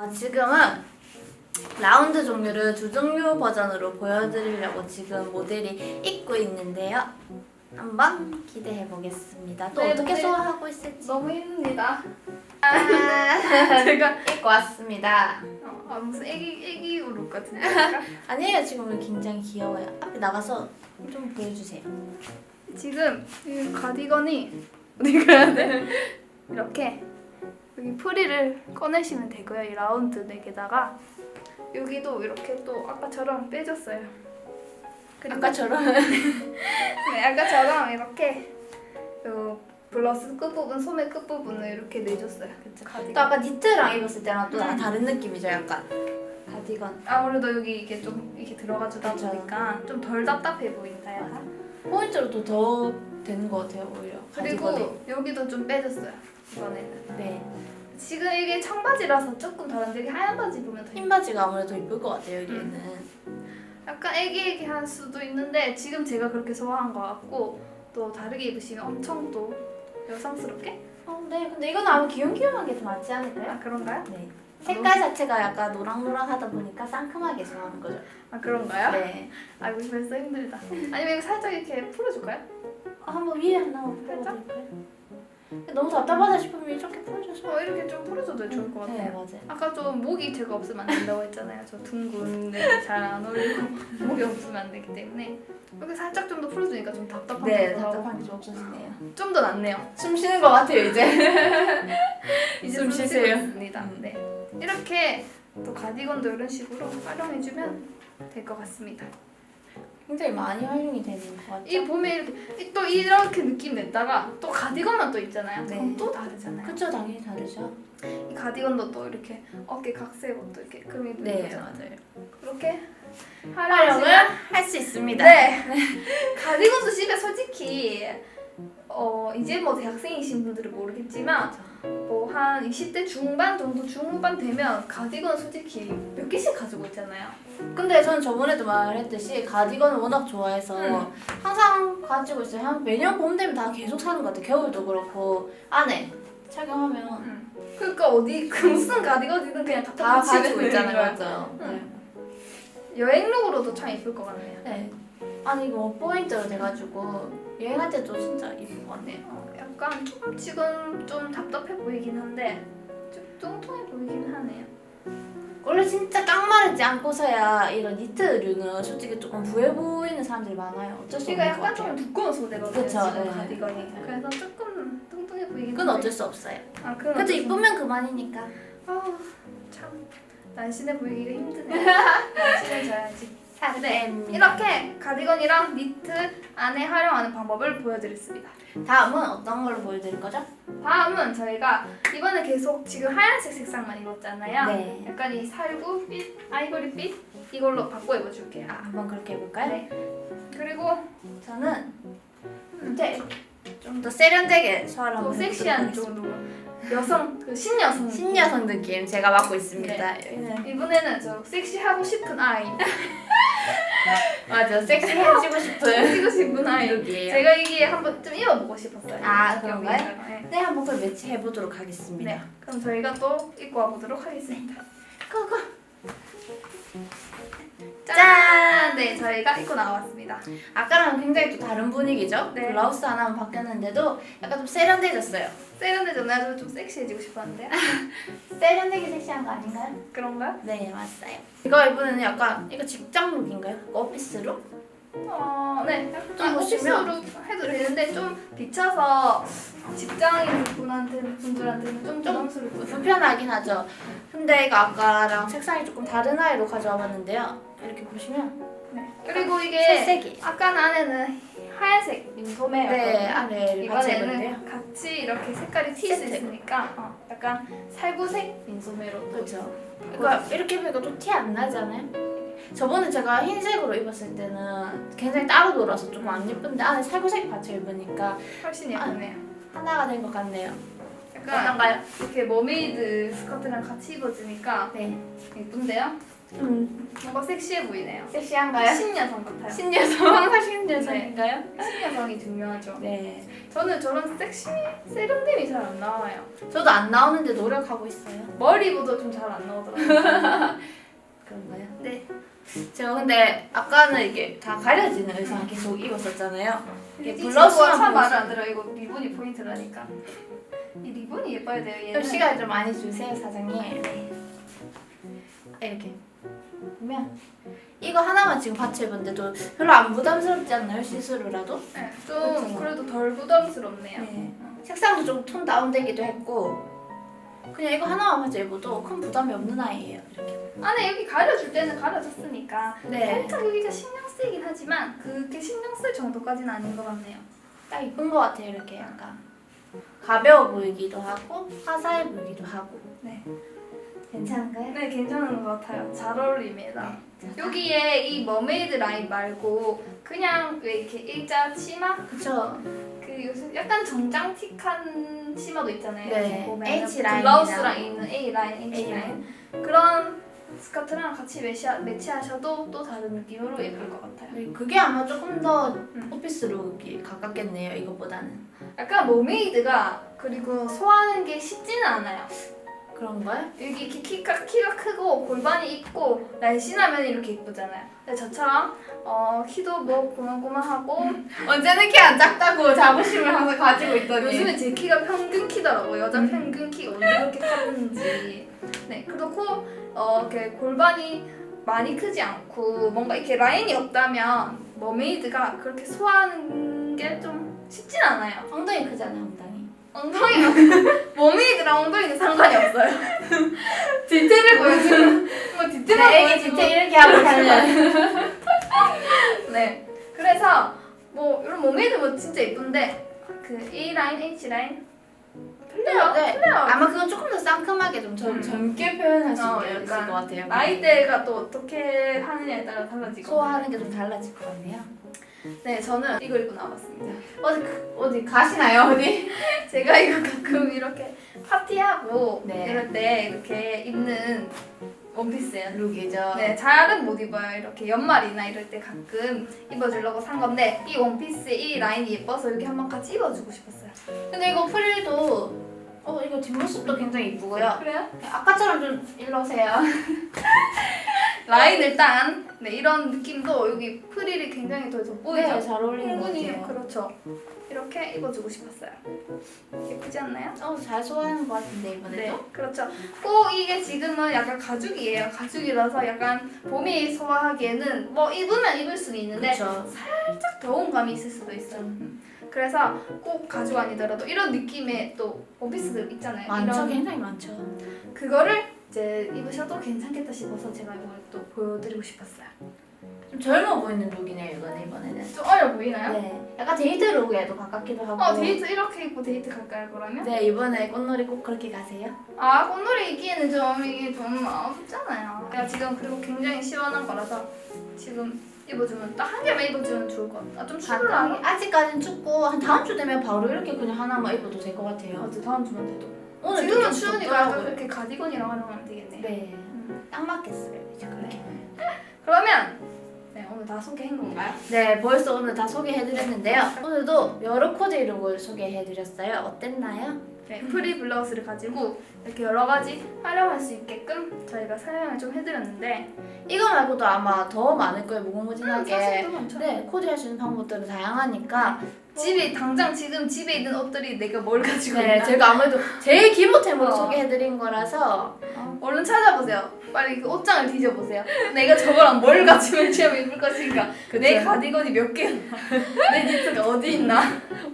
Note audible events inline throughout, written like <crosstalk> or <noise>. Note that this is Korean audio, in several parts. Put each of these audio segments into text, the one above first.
아, 지금은 라운드 종류를 두 종류 버전으로 보여드리려고 지금 모델이 입고 있는데요. 한번 기대해 보겠습니다. 또 네, 어떻게 모델. 소화하고 있을지 너무 힘듭니다. <laughs> 제가 입고 왔습니다. 어, 아, 무슨 애기 애기 옷 같은데. <laughs> 아니에요, 지금 우리 굉장히 귀여워요. 앞에 나가서 좀 보여주세요. 지금 이 가디건이 어디 가야 돼? 이렇게 여기 프리를 꺼내시면 되고요. 이 라운드 넥에다가 여기도 이렇게 또 아까처럼 빼줬어요. 그리고 아까처럼 <laughs> 네, 아까처럼 이렇게 요 블러스 끝부분, 소매 끝부분을 이렇게 내줬어요. 그쵸, 또 가디건. 아까 니트랑 입었을 때랑 또 음. 다른 느낌이죠, 약간 가디건. 아무래도 여기 이게 좀 이렇게 들어가주다 그쵸. 보니까 좀 덜 답답해 보인다 약간. 포인트로 또 더 되는 것 같아요, 오히려. 그리고 가디건에. 여기도 좀 빼줬어요. 이번에는. 네, 지금 이게 청바지라서 조금 다른데 이게 하얀 바지 입으면 더 흰 바지가 아무래도 이쁠 것 같아요, 여기에는. 약간 애기애기할 수도 있는데 지금 제가 그렇게 소화한 것 같고 또 다르게 입으시면 엄청 또 여성스럽게? 어, 네, 근데 이건 아마 귀염귀염한 게 더 맞지 않을까요? 아 그런가요? 네. 색깔 자체가 약간 노랑노랑하다 보니까 상큼하게 좋아하는 거죠. 아 그런가요? 네. 아 이거 벌써 힘들다. 아니면 이거 살짝 이렇게 풀어줄까요? 아, 한번 위에 하나만 풀어볼까요? 너무 답답하다 싶으면 이렇게 풀어줘서. 어 이렇게 좀 풀어줘도 좋을 것 네, 같아요. 맞아요. 아까 좀 목이 제가 없으면 안 된다고 했잖아요. 저 둥근 데 잘 안 어울리고 <laughs> 목이 없으면 안 되기 때문에 이렇게 살짝 좀 더 풀어주니까 좀 답답한 네, 답답한 게 좀 없어지네요. 좀 더 낫네요. 숨 쉬는 것 같아요, 이제. <laughs> 이제 숨숨 쉬세요. 있습니다. 음. 네. 이렇게 또 가디건도 이런 식으로 활용해주면 될 것 같습니다. 굉장히 많이 활용이 되는 것 같죠? 이 봄에 이렇게 또 이렇게 느낌 냈다가 또 가디건만 또 있잖아요. 네. 그럼 또 다르잖아요. 그쵸, 당연히 다르죠. 이 가디건도 또 이렇게 어깨 각세고 또 이렇게 금 입는 네, 거죠. 맞아요. 그렇게 활용을 활용을 할 수 있습니다. 네. <laughs> 가디건도 집에 솔직히 어 이제 뭐 대학생이신 분들은 모르겠지만 뭐한 20대 중반 정도 중후반 되면 가디건 솔직히 몇 개씩 가지고 있잖아요. 근데 전 저번에도 말했듯이 가디건을 워낙 좋아해서 음. 항상 가지고 있어요. 한 매년 봄 되면 다 계속 사는 것 같아요. 겨울도 그렇고 안에 착용하면 그러니까 어디 <laughs> 그 무슨 가디건이든 그냥 다, 다 집에 가지고 있잖아요, 거야. 맞죠? 응. 여행룩으로도 참 예쁠 것 같네요. 네. 아니 이거 뭐 포인트로 돼가지고 여행할 때도 진짜 이쁠 것 같네요. 어, 약간 좀 지금 좀 답답해 보이긴 한데 좀 뚱뚱해 보이긴 하네요. 원래 진짜 깡마르지 않고서야 이런 니트류는 솔직히 조금 부해 보이는 사람들이 많아요. 어쩔 수 없는 것 약간 같아요. 좀 두꺼운 소재거든요. 그쵸, 지금 네. 가디건이. 그래서 조금 뚱뚱해 보이긴 그건 한데. 어쩔 수 없어요. 아, 그건 그래도 어쩔 수 이쁘면 그만이니까. 아우 참 난신해 보이기가 힘드네. 난신해져야지. <laughs> 네, 이렇게 가디건이랑 니트 안에 활용하는 방법을 보여드렸습니다. 다음은 어떤 걸로 보여드릴 거죠? 다음은 저희가 이번에 계속 지금 하얀색 색상만 입었잖아요. 네. 약간 이 살구빛, 아이보리빛 이걸로 바꿔 입어줄게요. 아, 한번 그렇게 해볼까요? 네. 그리고 저는 이제 좀 더 세련되게 소화를 또 한번 섹시한 해보도록 쪽으로 여성, 그 신여성. 신여성 느낌 제가 맡고 있습니다. 네. 여기는 이번에는 저 섹시하고 싶은 아이. <laughs> 맞아 섹시해지고 싶은 섹시고 싶은 아이. 룩이에요. 제가 이게 한번 좀 입어보고 싶었어요. 아, 그런가요? 네. 네 한번 그걸 매치해 보도록 하겠습니다. 네. 그럼 저희가 또 입고 와보도록 하겠습니다. 고고. 짠! 네, 저희가 입고 나왔습니다. 아까랑 굉장히 또 다른 분위기죠? 네. 블라우스 하나만 바뀌었는데도 약간 좀 세련돼졌어요. 세련되잖아요. 좀 섹시해지고 싶었는데. <laughs> 세련되게 섹시한 거 아닌가요? 그런가요? 네 맞아요. 이거 이번에는 약간 이거 직장 룩인가요? 오피스 룩? 어, 네. 좀 약간 보시면- 오피스로 해도 되는데 좀 비쳐서 직장인 분한테는 분들한테는 좀 부담스럽고 불편하긴 하죠. 근데 이거 아까랑 색상이 조금 다른 아이로 가져와 봤는데요. 이렇게 보시면 네. 그리고 이게 색색이 아까 안에는 하얀색 민소매였거든요. 네 같이 입었는데요. 이번에는 같이 이렇게 색깔이 튈 수 세트. 있으니까 어, 약간 살구색 민소매로 또 그렇죠. 그러니까 이렇게 보니까 좀 티 안 나잖아요. 저번에 제가 흰색으로 입었을 때는 굉장히 따로 놀아서 좀 안 예쁜데 안에 살구색 받쳐 입으니까 훨씬 예쁘네요. 하나가 된 것 같네요. 약간 어떤가요? 이렇게 머메이드 스커트랑 같이 입어주니까 네. 예쁜데요? 음 뭔가 섹시해 보이네요. 섹시한가요? 신여성 같아요. 신여성 <laughs> 항상 신여성인가요? 신여성이 중요하죠. 네. 저는 저런 섹시 세련됨이 잘 안 나와요. 저도 안 나오는데 노력하고 있어요. 머리보다 좀 잘 안 나오더라고요. <laughs> 그런가요? 네. 제가 근데 아까는 이게 다 가려지는 의상 계속 입었었잖아요. 이게 이 블러셔만 친구가 참 보고 말을 안 들어. 이거 리본이 포인트라니까. 이 리본이 예뻐야 돼요. 얘는. 좀 시간 좀 많이 주세요 사장님. 이렇게 보면 이거 하나만 지금 받쳐 입었는데도 별로 안 부담스럽지 않나요 시스루라도? 네, 좀 그래도 덜 부담스럽네요. 네. 색상도 좀 톤 다운되기도 했고 그냥 이거 하나만 받쳐 입어도 큰 부담이 없는 아이예요. 이렇게. 안에 여기 가려줄 때는 가려졌으니까 네. 살짝 여기가 신경 쓰이긴 하지만 그렇게 신경 쓸 정도까지는 아닌 것 같네요. 딱 이쁜 것 같아요 이렇게 약간 가벼워 보이기도 하고 화사해 보이기도 하고. 네. 괜찮은가요? 네, 괜찮은 것 같아요. 잘 어울립니다. 네. 여기에 이 머메이드 라인 말고 그냥 왜 이렇게 일자 치마? 그쵸. 그 요즘 약간 정장틱한 치마도 있잖아요. 네, 보면은 H 라인이랑 블라우스랑 있는 A 라인, H 라인. 그런 스커트랑 같이 매치, 매치하셔도 또 다른 느낌으로 예쁠 것 같아요. 네, 그게 아마 조금 더 음. 오피스 룩이 가깝겠네요 이것보다는. 약간 머메이드가 그리고 소화하는 게 쉽지는 않아요. 그런가요? 여기 이렇게 키가, 키가 크고 골반이 있고 날씬하면 이렇게 이쁘잖아요. 근데 저처럼 어, 키도 뭐 고만고만하고 <laughs> 언제는 키 안 작다고 자부심을 항상 가지고 있더니 요즘에 제 키가 평균 키더라고요. 여자 음. 평균 키가 언제 그렇게 컸는지. 네, 그렇고 어, 이렇게 골반이 많이 크지 않고 뭔가 이렇게 라인이 없다면 머메이드가 그렇게 소화하는 게 좀 쉽진 않아요. 엉덩이 크잖아요 엉덩이. 엉덩이가 <laughs> 머메이드랑 엉덩이는 상관이 없어요. <laughs> 디테일을 보여주는 뭐 디테일한 애기 보여주고. 디테일 이렇게 하고 다녀. <laughs> 네. 그래서 뭐 이런 머메이드 뭐 진짜 예쁜데 그 A 라인, H 라인 틀려요. 네. 틀려요. 아마 그건 조금 더 상큼하게 좀 젊, 음. 젊게 표현할 수 어, 있을 약간 것 같아요. 나이대가 또 어떻게 하느냐에 따라 달라지고. 소화하는 게 좀 달라질 것 같네요. 네, 저는 이걸 입고 나왔습니다. 어디 어디 가시나요 어디? <laughs> 제가 이거 가끔 이렇게 파티하고 네. 이럴 때 이렇게 입는 원피스예요. 룩이죠. 네, 잘은 못 입어요. 이렇게 연말이나 이럴 때 가끔 입어주려고 산 건데 이 원피스 이 라인이 예뻐서 이렇게 한번 같이 입어주고 싶었어요. 근데 이거 프릴도 어 이거 뒷모습도 굉장히 이쁘고요. 그래요? 아까처럼 좀 일러세요. <laughs> 라인을 딴 네, 이런 느낌도 여기 프릴이 굉장히 더 돋보이죠? 네, 잘 어울리는 것 충분히 같아요. 그렇죠. 이렇게 입어주고 싶었어요. 예쁘지 않나요? 어, 잘 소화하는 것 같은데 네, 이번에도. 그렇죠. 꼭 이게 지금은 약간 가죽이에요. 가죽이라서 약간 봄이 소화하기에는 뭐 입으면 입을 수는 있는데 그렇죠. 살짝 더운 감이 있을 수도 있어요. 그래서 꼭 가죽 아니더라도 이런 느낌의 또 원피스들 있잖아요. 많죠, 이런 굉장히 많죠. 그거를 이제 입으셔도 괜찮겠다 싶어서 제가 이걸 또 보여드리고 싶었어요. 좀 젊어 보이는 룩이네요 이거는 이번에는. 좀 어려 보이나요? 네, 약간 데이트 룩에도 가깝기도 하고. 어 데이트 이렇게 입고 데이트 갈까요 그러면? 네 이번에 꽃놀이 꼭 그렇게 가세요. 아 꽃놀이 입기에는 좀 이게 좀 어렵잖아요. 제가 지금 그리고 굉장히 시원한 거라서 지금 입어주면 딱 한 개만 입어주면 좋을 것 같아. 아, 좀 추울라. 아직까지는 춥고 한 다음 주 되면 바로 이렇게 그냥 하나만 입어도 될 것 같아요. 맞아 다음 주만 돼도. 오늘 지금은 좀 추우니까 약간 덥더라고요. 그렇게 가디건이랑 활용하면 되겠네. 네, 음. 딱 맞겠어요 이제 그렇게. <laughs> 그러면 네 오늘 다 소개한 건가요? 네, 벌써 오늘 다 소개해드렸는데요. 오늘도 여러 코디 룩을 소개해드렸어요. 어땠나요? 네 프리 블라우스를 가지고 이렇게 여러 가지 활용할 수 있게끔 저희가 설명을 좀 해드렸는데 이거 말고도 아마 더 많을 거예요. 음, 무궁무진하게. 사실 또 많죠. 네, 코디할 수 있는 방법들은 다양하니까. 집에 당장 지금 집에 있는 옷들이 내가 뭘 가지고 네, 있나? 제가 아무래도 제일 기본템으로 어. 소개해드린 거라서 어, 얼른 찾아보세요. 빨리 그 옷장을 뒤져보세요. 내가 저거랑 뭘 가지고 취하면 입을 것인가? 내 가디건이 몇 개였나? <laughs> 내 니트가 어디 있나?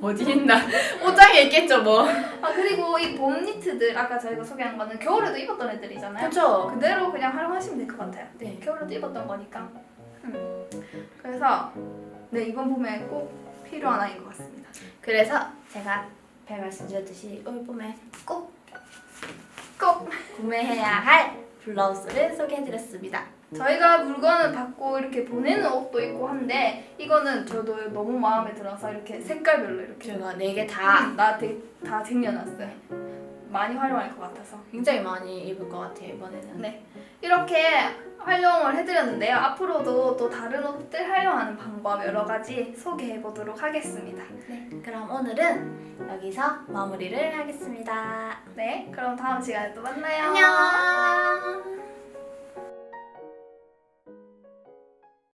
어디 있나? 옷장에 있겠죠, 뭐. 아 그리고 이 봄 니트들 아까 저희가 소개한 거는 겨울에도 입었던 애들이잖아요. 그렇죠. 그대로 그냥 활용하시면 될 것 같아요. 네. 겨울에도 입었던 거니까. 음. 그래서 네 이번 봄에 꼭 필요한 아이인 것 같습니다. 그래서 제가 잘 말씀드렸듯이 올 봄에 꼭 꼭 구매해야 할 블라우스를 소개해드렸습니다. 저희가 물건을 받고 이렇게 보내는 옷도 있고 한데 이거는 저도 너무 마음에 들어서 이렇게 색깔별로 이렇게 제가 네 개 다 나 되게 다 쟁여놨어요. 많이 활용할 것 같아서 굉장히 많이 입을 것 같아요 이번에는. 네 이렇게 활용을 해드렸는데요. 앞으로도 또 다른 옷들 활용하는 방법 여러 가지 소개해 보도록 하겠습니다. 네, 그럼 오늘은 여기서 마무리를 하겠습니다. 네, 그럼 다음 시간에 또 만나요. 안녕.